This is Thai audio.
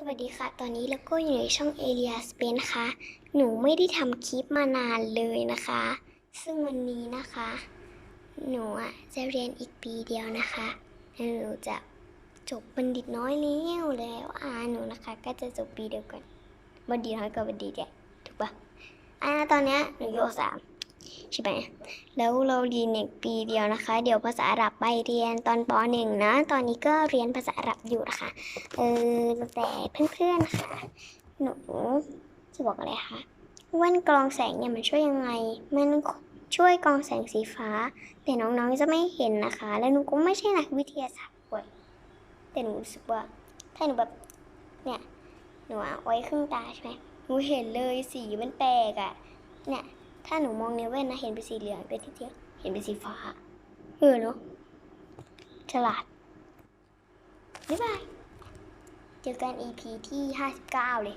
สวัสดีค่ะ ตอนนี้แล้วก็อยู่ในช่อง a r i a s p a n นะคะหนูไม่ได้ทำคลิปมานานเลยนะคะ ซึ่งวันนี้นะคะ หนูอะจะเรียนอีกปีเดียวนะคะแล้วหนูจะจบบัณฑิตน้อยแล้วแล้วอ่าหนูนะคะ ก็จะจบปีเดียวกันบัณฑิตน้อยกับบัณฑิตใหญ่ถูกปะอ่าตอนเนี้ยหนูอยู่สาม ใช่ไหมแล้วเราเรียนอีกปีเดียวนะคะ เดี๋ยวภาษาอาหรับไปเรียนตอนปหนึ่งนะ ตอนนี้ก็เรียนภาษาอาหรับอยู่นะคะ เออแต่เพื่อนๆค่ะ หนูจะบอกอะไรคะแว่นกรองแสงเนี่ยมันช่วยยังไง มันช่วยกรองแสงสีฟ้า แต่น้องๆจะไม่เห็นนะคะ และหนูก็ไม่ใช่นักวิทยาศาสตร์ด้วยแต่หนูรู้สึกว่าถ้าหนูแบบเนี่ยหนูเอาไว้ครึ่งตาใช่ไหมหนูเห็นเลยสีมันแปลกอะเนี่ย ถ้าหนูมองในแว่นนะเห็นเป็นสีเหลืองเป็นที่เดียวเห็นเป็นสีฟ้าเออเนาะฉลาดบ๊ายบาย เจอกัน EP ที่ 59 เลย